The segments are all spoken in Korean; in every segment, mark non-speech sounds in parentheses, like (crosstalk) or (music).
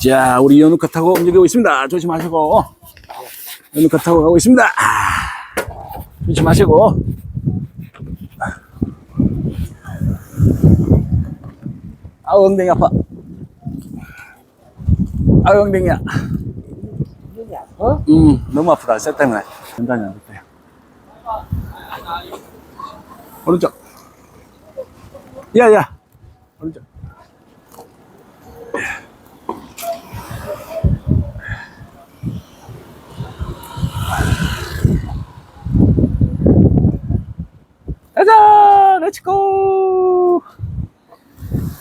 자, 우리 연우카 타고 움직이고 있습니다. 조심하시고. 연우카 타고 가고 있습니다. 아, 조심하시고. 아우, 엉덩이 아파. 아우, 엉덩이야. 어? 음, 너무 아프다. 쇠 때문에. 연단이 안 됐대요. 오른쪽. 야, 야. 오른쪽. 가자! 렛츠고!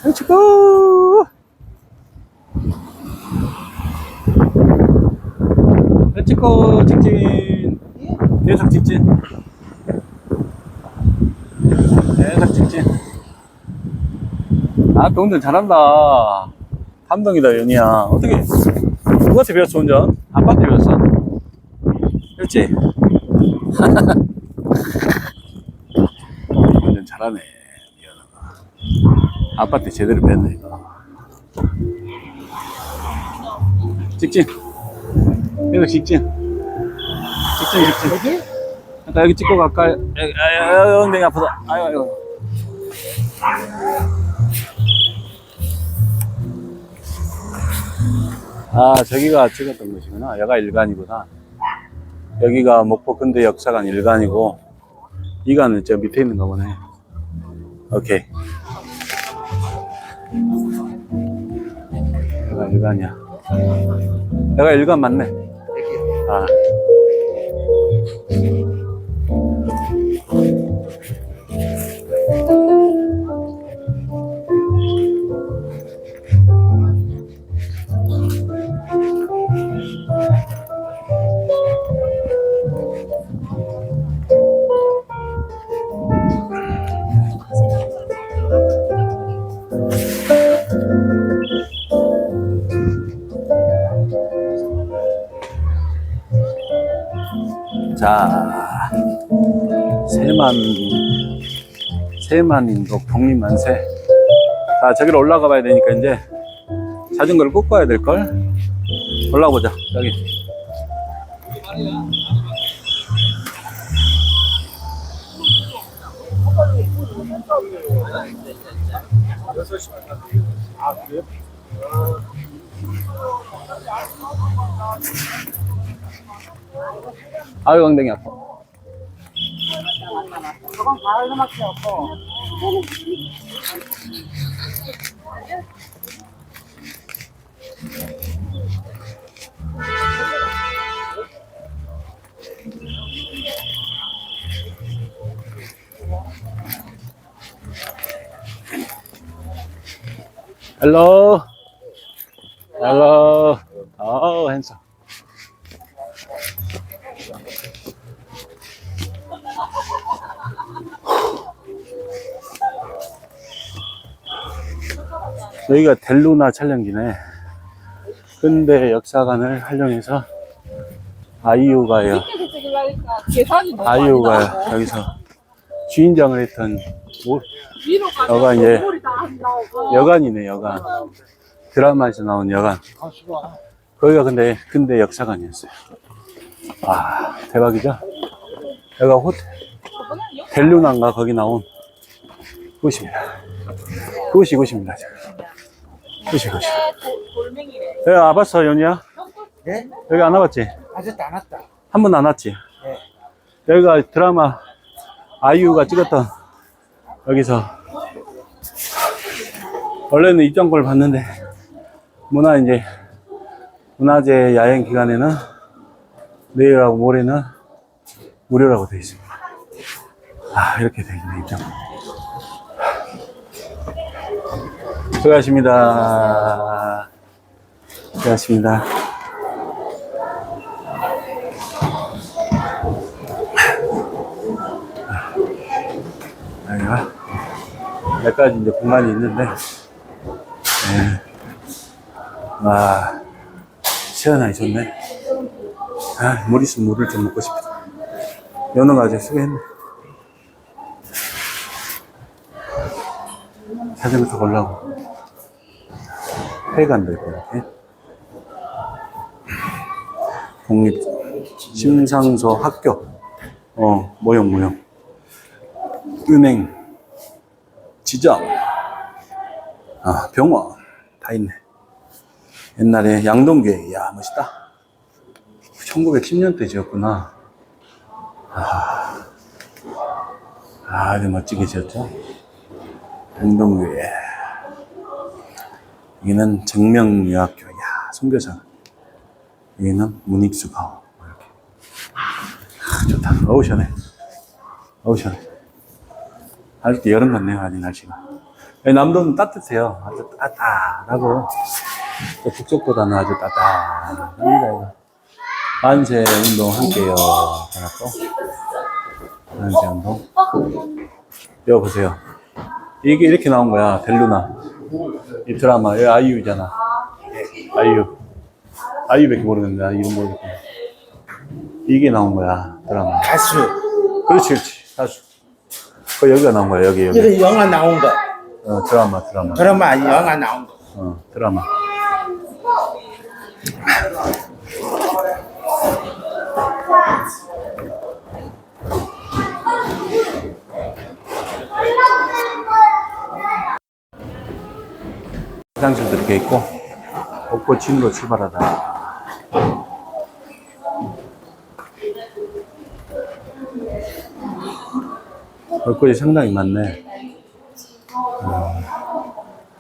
렛츠고! 렛츠고! 직진! 계속 직진! 계속 직진! 아, 또 운전 잘한다. 감동이다, 연이야. 어떻게, 누구한테 배웠어, 운전? 아빠한테 배웠어? 그렇지? (laughs) 잘하네, 미연아가. 아빠한테 제대로 배웠네, 이거. 직진. 계속 직진. 직진, 직진. 여기? 여기 찍고 갈까요? 여기, 아유, 엉덩이 아프다. 아유, 아유. 아, 저기가 찍었던 곳이구나. 여가 일간이구나. 여기가 목포 근대 역사관 일간이고, 이간은 저 밑에 있는 거 보네. 오케이. 여가 일간이야. 여가 일간 맞네. 아. 자, 세만, 세만인도 독립만세. 자, 저기로 올라가 봐야 되니까 이제 자전거를 와야 될걸? 올라가 보자, 여기. 아 유, 엉덩이 아파. 저건 가을밖에 없고. 헬로. 헬로. 어, 핸섬. 여기가 델루나 촬영지네. 근대 역사관을 활용해서 너무 아이유가 여기서 주인장을 했던 여가 이제 나오고. 여관이네, 여관. 드라마에서 나온 여관. 거기가 근데 근대 역사관이었어요. 아, 대박이죠? 여기가 호텔, 델루나인가 거기 나온 곳입니다. 그곳이 이곳입니다. 그곳이 이곳이. 여기 와봤어, 연희야? 네? 여기 안 와봤지? 아직도 안 왔다. 한 번도 안 왔지? 네. 여기가 드라마 아이유가 찍었던 여기서 원래는 입장권을 받는데 문화 이제 문화재 야행 기간에는 내일하고 모레는 무료라고 되어 있습니다. 아 이렇게 되어 있네 입장. 수고하십니다. 수고하십니다. 여기가 몇 가지 이제 공간이 있는데, 네. 와, 시원하게 좋네. 아, 물 있으면 물을 좀 먹고 싶다. 연어가 아주 수고했네. 자전거 타고 올라고. 회관도 있고, 이렇게. 독립 심상소 학교. 어, 모형, 모형. 은행. 지점. 아, 병원. 다 있네. 옛날에 양동교회. 야, 멋있다. 1910년대 지었구나. 아, 아주 멋지게 지었죠. 양동교회. 여기는 정명여학교. 야, 선교사. 여기는 문익수가오. 이렇게. 아, 좋다. 어우, 시원해. 어우. 아직도 여름 같네요, 아직 날씨가. 남도는 따뜻해요. 아주 따뜻하고. 또 북쪽보다는 아주 따뜻합니다. 만세 운동. 하나 또. 만세 운동. 여기 보세요. 이게 이렇게 나온 거야, 델루나. 이 드라마, 여기 아이유잖아. 아이유. 아이유밖에 모르는데, 나 이름 모르겠고. 이게 나온 거야, 드라마. 가수. 그렇지, 그렇지. 가수. 그 여기가 나온 거야, 여기, 여기. 이거 영화 나온 거. 어, 드라마, 드라마. 드라마 영화 나온 거. 어, 드라마. 화장실도 이렇게 있고, 벚꽃 진으로 출발하다. 벚꽃이 상당히 많네.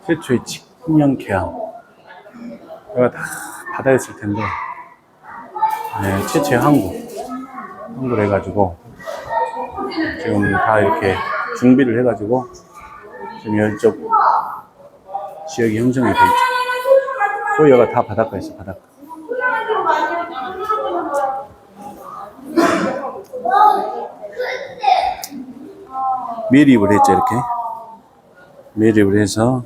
최초의 직령 개항. 여기가 다 바다에 있을 텐데, 네, 최초의 항구. 항구를 해가지고, 지금 다 이렇게 준비를 해가지고, 지금 이쪽 지역이 형성이 돼 있죠. 그 여기가 다 바닷가 있어, 바닷가. 매립을 했죠, 이렇게. 매립을 해서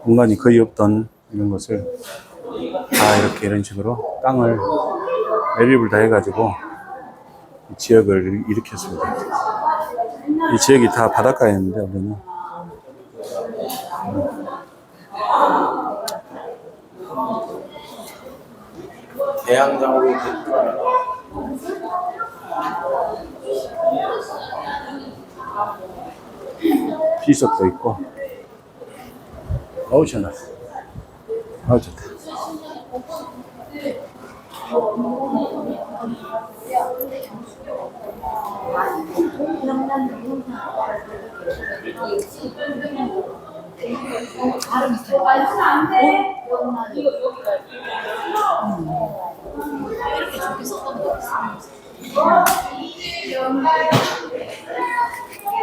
공간이 거의 없던 이런 것을 다 이렇게 이런 식으로 땅을 매립을 다 해가지고 이 지역을 일으켰습니다. 이 지역이 다 바닷가였는데 원래는 대양장으로 이렇게 비석도 있고. 어우 시원하 어우 좋다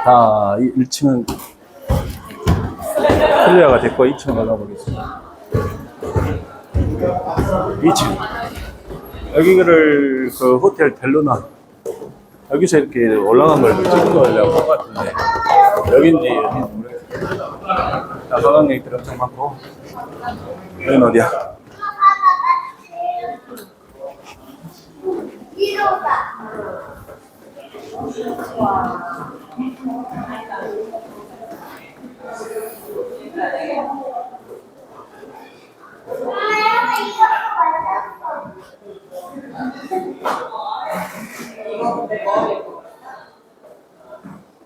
자 1층은 클리어가 됐고 2층으로 가보겠습니다. 2층. 여기를 그 호텔 델루나. 여기서 이렇게 올라간 걸 찍은 거려고 한 것 같은데. 여긴지 여긴지 모르겠어요 자 관광객들 엄청 많고. 여긴 어디야?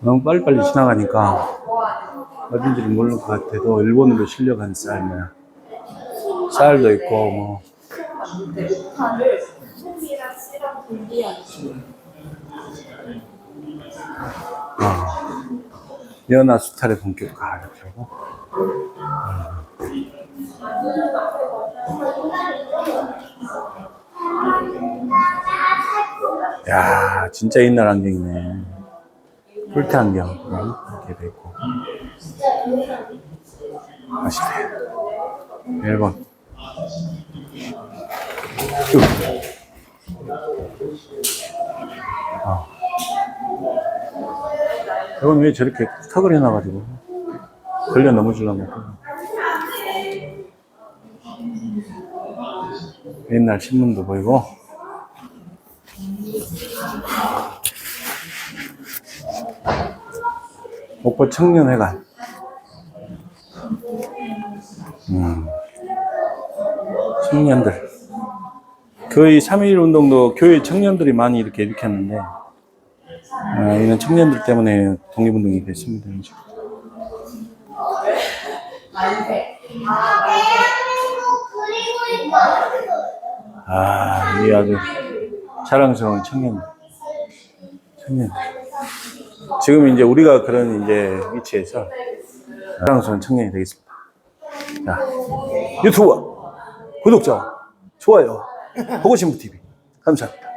너무 빨리빨리 지나가니까 어딘지를 모르는 것 같아도 일본으로 실려간 쌀 뭐야. 쌀도 있고 뭐. 아, 연화 수탈의 본격화 이렇게 하고 야 진짜 옛날 안경이네. 풀테 안경 이렇게 돼 있고. 맛있네. 1번. 쭉 아. 이건 왜 저렇게 턱을 해놔가지고 걸려 넘어지려면 옛날 신문도 보이고 목포 청년회관 음, 청년들. 거의 3.1 운동도 교회 청년들이 많이 이렇게 일으켰는데, 아, 이런 청년들 때문에 독립운동이 됐습니다. 이제. 아, 이 아주 자랑스러운 청년들. 청년들. 지금 이제 우리가 그런 이제 위치에서 자랑스러운 청년이 되겠습니다. 자, 유튜브 구독자, 좋아요, 보고싶은 TV 감사합니다.